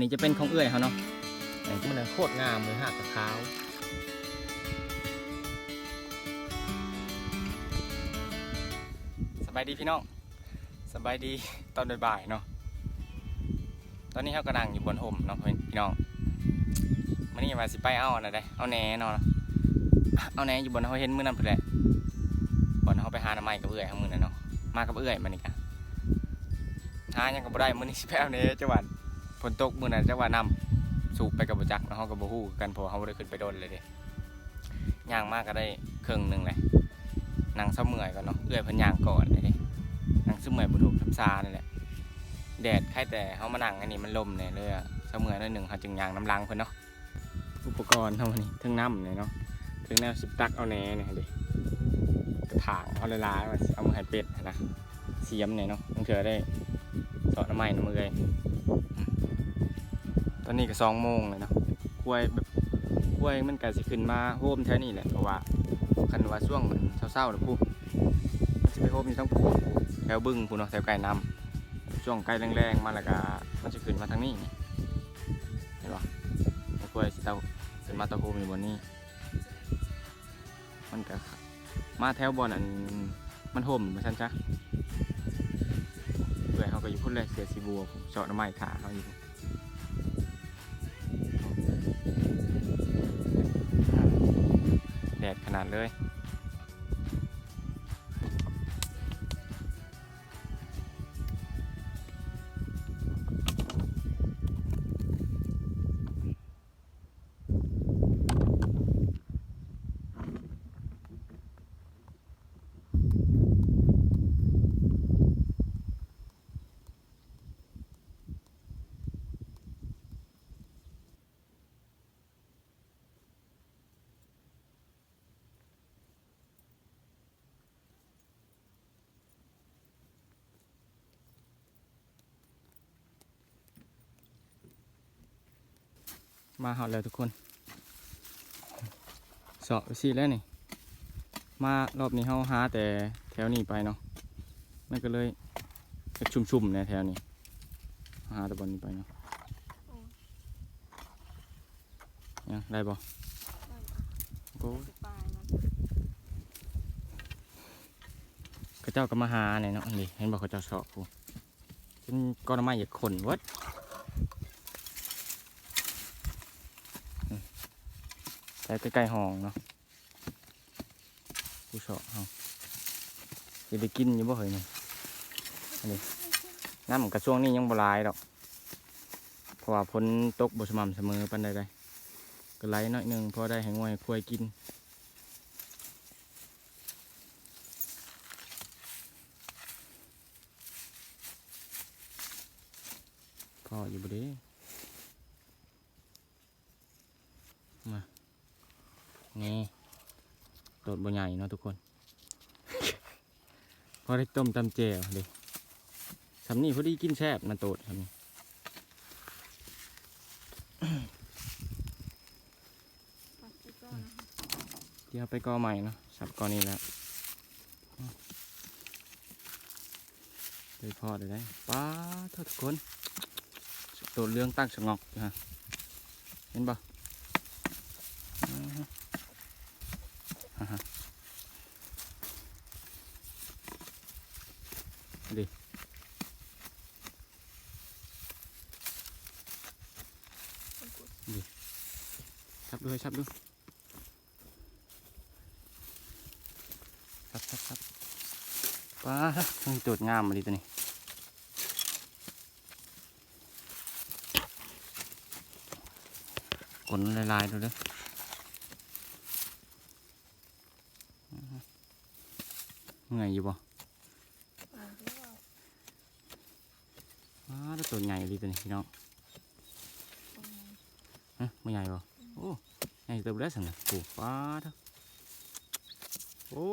นนี้จะเป็นของเอื้อยเขาเนาะมันนะโคตรงามเลยหักกับขาวสบายดีพี่น้องสบายดีตอนบ่ายๆเนาะตอนนี้เขากำลังอยู่บนห่มเนาะพี่น้องมันนี่มาสิไปเอาอะไรได้เอาแหน่เนาะเอาแหน่อยู่บนเขาเห็นมือนั่นไปแหละบนเขาไปหาหน้ำไม้กับเอื้อยเขามือนั่นเนาะมากับเอื้อยมันนี่กันหายังกับบ่ได้มือนี้สิไปเอาแหน่จังหวัด ฝนตกมือนั้นจังหวัดน้ำสูบไปกับบ่จักเนาะเขากับบ่ฮู้กันเพราะเขาบ่ได้ขึ้นไปโดนเลยเด้ย่างมากก็ได้ครึ่งหนึงเลยนั่งเสมื่อยก่อนเนาะเอื้อยเพิ่นย่างก่อนเลยดินั่งเสมื่อยบ่ถูกทับซานี่แหละแดดใครแต่เฮามานั่งอันนี้มันลมเนี่ยเลยอะเสมื่อยหนิดหนึ่งเฮาจึงย่างน้ำลังเพิ่นเนาะอุปกรณ์เฮานี่ทั้งน้ำเนี่ยเนาะถึงแนวสิบตักเอาแหน่เนี่ยดิกระถางเอาละลายๆว่าเอามาให้เป็ดนะเสียมเนี่ยเนาะต้องเถือได้สอดน้ำไม้น้ำมือเลย อืมตอนนี้ก็สองโมงเลยเนาะกล้วยแบบกล้วยมันก็สิขึ้นมาโฮมแถวนี้แหละเพราะว่าคันว่าช่วงมันเศร้าๆนะพูมันจะไปโฮมอยู่ทั้งพูแถวบึ้งพูเนาะแถวไก่น้ำช่วงไก่แรงๆมาแล้วก็มันจะขึ้นมาทางนี้เห็นปะกล้วยสิเตาขึ้นมาตาโฮมอยู่บนนี้ มันก็มาแถวบอนอันมันโฮมมาชันจ้ะเพื่อเขาก็อยู่พุ่นเลยเสือสีบัวผมเจาะน้ำไม้ขาเขาอยู่ ดดขนาดเลย มาหอดแล้วทุกคนสอบสิแล้วนี่ มารอบนี้เขาหาแต่แถวนี้ไปเนาะมันก็เลยจะชุ่มๆในแถวนี้หาแต่บนนี้ไปเนาะยังได้บ่โอ้เขาเจ้าก็มาหาเนี่ยเนาะนี่เห็นบอกเขาเจ้าสอบกูเป็นก้อนไม้อยากขนเวัด ไปใกล้ๆห้องเนาะกูชอบเฮาจะได้กินอยู่บ่เฮ้ยนี่นนี้น้ำกระช่วงนี้ยังบลายดอกเพราะว่าฝนตกบสม่ำเสมอปานใดใดก็ไหลน้อยหนึงพอได้ให้งวยควายกินพออยู่บ่เด้ นี่โดดบนใหญ่เนาะทุกคน พอได้ต้มตำเจวเลยสำนี่พอดีกินแซ่บนะโตดสำนี่เดี๋ยวไปกอใหม่เนาะสับกอนี้แล้วเลยพอได้ได้ป้าทุกคนตดเรื่องตั้งสงอกอยู่ฮะเห็นปะ อ่าฮะดิดิ ชับด้วยชับด้วยชับชับชับป้าต้องโจดงามมาดิตัวนี้กลนลายๆดูเด้อเมื่อยอยู่บ่อ้าตัวใหญ่ดีตัวนี้พี่น้องฮะไม่ใหญ่บ่ โอ้ใหญ่เติบแล้วสันนะโอ้ป้าเถอะโอ้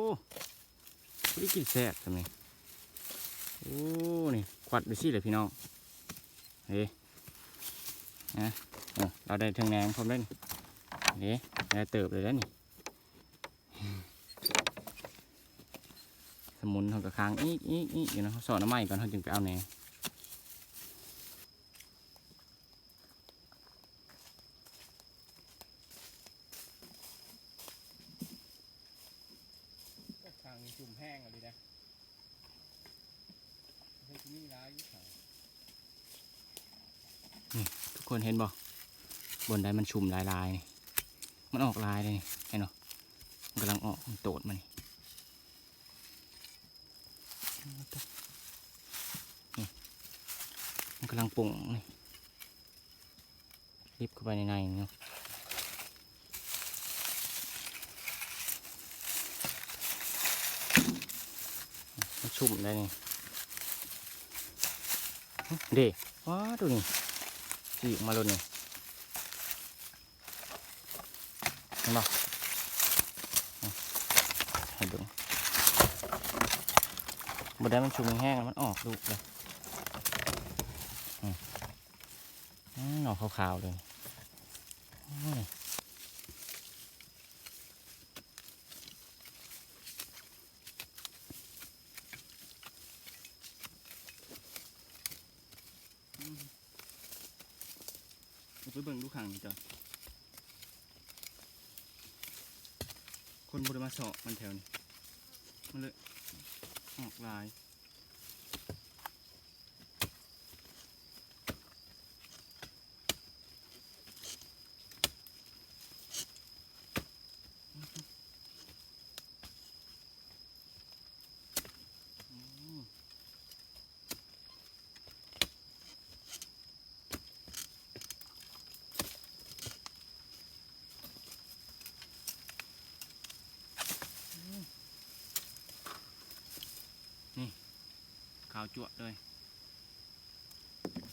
ไม่ได้กินแซ่บทำไมโอ้นี่ควัดดูสิเลยพี่น้องเฮ้นะเราได้ทางแนงพร้อมแล้วนี่เฮ้ได้เติบเลยแล้วนี่สมุนเขาก็ค้างอีกอีกอีกอยู่นะเขาสอนน้ำไม้ก่อนเขาจึงไปเอาแน่ ทุกคนเห็นบ่บนใดมันชุ่มลายลายมันออกลายเลยเห็นเนาะกำลังออกมันโตดมันี่มันกำลังปุ่งนี่รีบเข้าไปในในเนาะมันชุ่มได้นี่ เด็ว้าดูนี่จีออกมาเลยนี่เห็นปะให้ดูบดได้มันชุ่มแห้งมันออกลูกเลยอืมอืมออกขาวๆเลย ไปเบิ่งดูขังนี่จ้ะคนบริมาเสาะมันแถวนี้มันเลยออกลายาวจั่วะเลย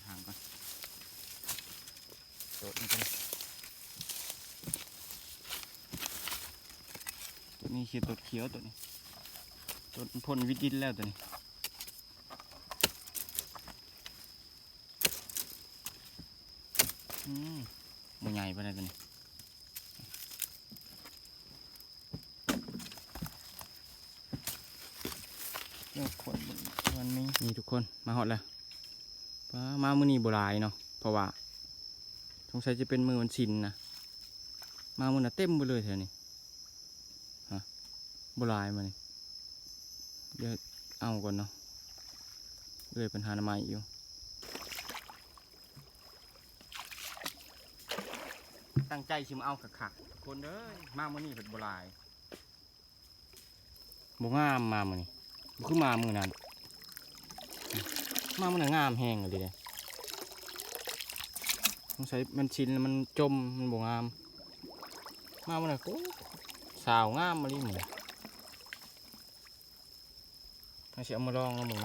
ทางก่อนโดดนี่กันตัวนี้คือตัวเขียวตัวนี้ตัวมันพ่นวิดินแล้วตัวนี้อืมมันใหญ่ไปเลยตัวนี้เดี๋ยวขวดมันมั นี่ทุกคนมาหอดแล้วป้ามามือนี้โบราณเนาะเพราะว่าสงสัยจะเป็นมือมันชินนะมามือน่ะเต็มไปเลยแถวนี้ฮะโบราณมานี่เดี๋ยวเอาก่อนเนาะเลยปัญหาหน้าไม้อยู่ตั้งใจชิมเอาขักๆทุกคนเด้อมามือนี้เป็นโบราณบ่งามมามือนี้บ่คือมามือนั้น มามันงามแห้งเลยเด้สงสัยมันชินมันจมมันบ่งาม มามันก็สาวงามมาลิหมือถ้าสิเอมาลองแล้วมึง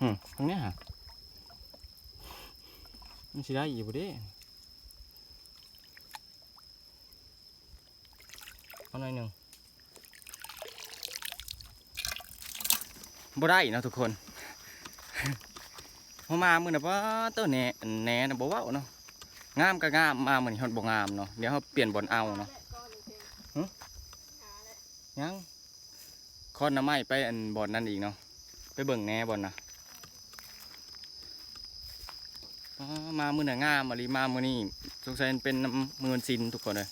หืมตรงนี้ฮะมันสิได้อีกบ่ด้เอาหน่อยหนึ่ง บ่ได้เนาะทุกคนพอมามื้อน่ะว่าตัวแหน่แหน่นะบ่เว้าเนาะงามก็งามมาเหมือนี้ฮอดบ่งามเนาะเดี๋ยวเฮาเปลี่ยนบอนเอาเนาะยังคอนน้ำไม้ไปอันบอนนั่นอีกเนาะไปเบิ่งแหน่บอนนะมามื้อน่ะงามมาลีมามื้อนี้สงสัยเป็นมือนซินทุกคนเลย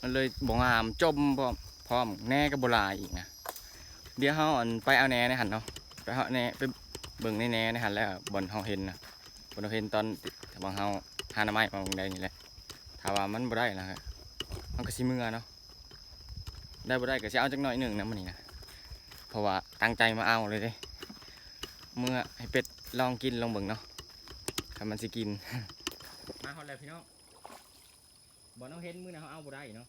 มันเลยบ่งามจมพร้อมแหน่ก็บ่ลายอีกนะ เดี๋ยวเขาอันไปเอาแหน่ในหันเนาะไปเอาแหน่ไปเบิ่งในแหน่ในหันแล้วบนเขาเห็นนะบนเขาเห็นตอนบางเขาหาหน้าไม้มาบางใดนี่แหละถ้าว่ามันบ่ได้นะครับมันก็สิมือเนาะได้บ่ได้ก็สิเอาจักหน่อยหนึ่งนะมันนี่นะเพราะว่าตั้งใจมาเอาเลยเด้เมื่อให้เป็ดลองกินลองเบิ่งเนาะถ้ามันสิกินมาฮอดแล้วพี่น้องบ่น้องเห็นมือนะเขาเอาบ่ได้เนาะ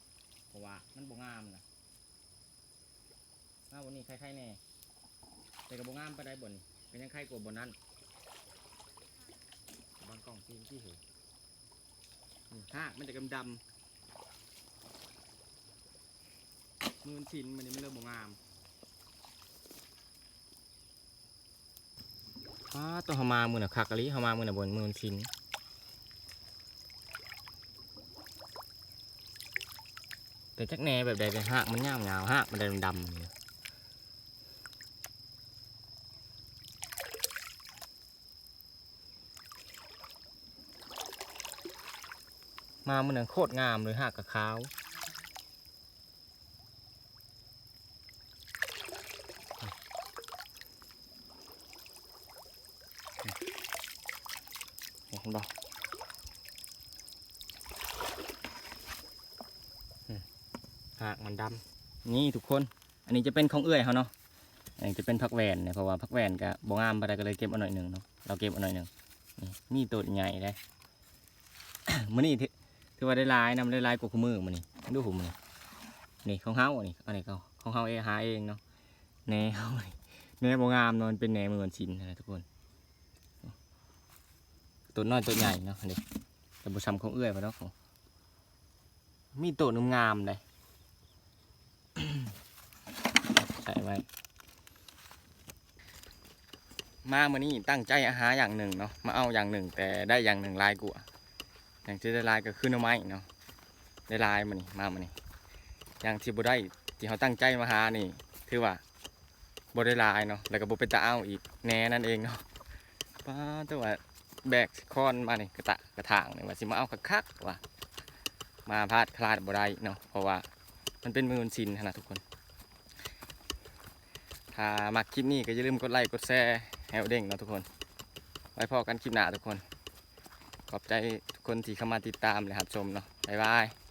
เพราะว่ามันบ่งามนะ มาวันนี้ใครๆแน่แต่กับบงามไปได้บนเป็นยังใครกว่าบนนั้นบางกล่องซีนที่เหรอนี่ฮากมันจะกำดำมือมันชินมันนี่มันเริ่มบงามอ้าตัวเขามามือน่ะคักกะลิเขามามือน่ะบนมือมันชินแต่จักแหน่แบบใดเป็นหากมันยาวงาวหากมันดำๆนี่ มามันหนังโคตรงามเลยหากกับขาวเห็นบ่หากมันดนี่ทุกคน อันนี้จะเป็นของเอื้อยเขาเนาะ อันนี้จะเป็นพักแวนเนี่ยเพราะว่าพักแวนกับ่งามไปได้ก็เลยเก็บเอาหน่อยหนึ่งเนาะ เราเก็บเอาหน่อยหนึ่งนี่มีตัวใหญ่ได้มื้อนี้ือว่าได้ลายนำได้ลายกว่าคู่มือมื้อนี้ดูผมอนี่นี่ของเฮาอันนี้อันนี้ก็ของเฮาเองหาเองเนาะแหนเฮาแหนบงามนาะมันเป็นแหนเหมือนชินนะทุกคนตัวน้อยตัวใหญ่เนาะอันนี้แต่บ่ซ้ำของเอื้อยพอเนาะมีตัวนงามเลยใส่ไว้มาเมื่อนี้ตั้งใจอาหารอย่างหนึ่งเนาะมาเอาอย่างหนึ่งแต่ได้อย่างหนึ่งลายกว่า อย่างที่ได้ลายก็คือหน่อไม้เนาะได้ลายมานี่มามานี่อย่างที่บ่ได้ที่เขาตั้งใจมาหานี่คือว่าบ่ได้ลายเนาะแล้วก็บ่เป็นตาเอาอีกแหน่นั่นเองเนาะป้าแต่ว่าแบกคอนมานี่กระตะกระถางนี่ว่าสิมาเอาคักๆว่ะมาพลาดคลาดบ่ได้เนาะเพราะว่ามันเป็นมือมันชินนะทุกคน ถ้ามักคลิปนี้ก็อย่าลืมกดไลค์กดแชร์ให้เด้งเนาะทุกคน ไว้พอกันคลิปหน้าทุกคน ขอบใจทุกคนที่เข้ามาติดตามเละรับชมเนาะบ๊ายบาย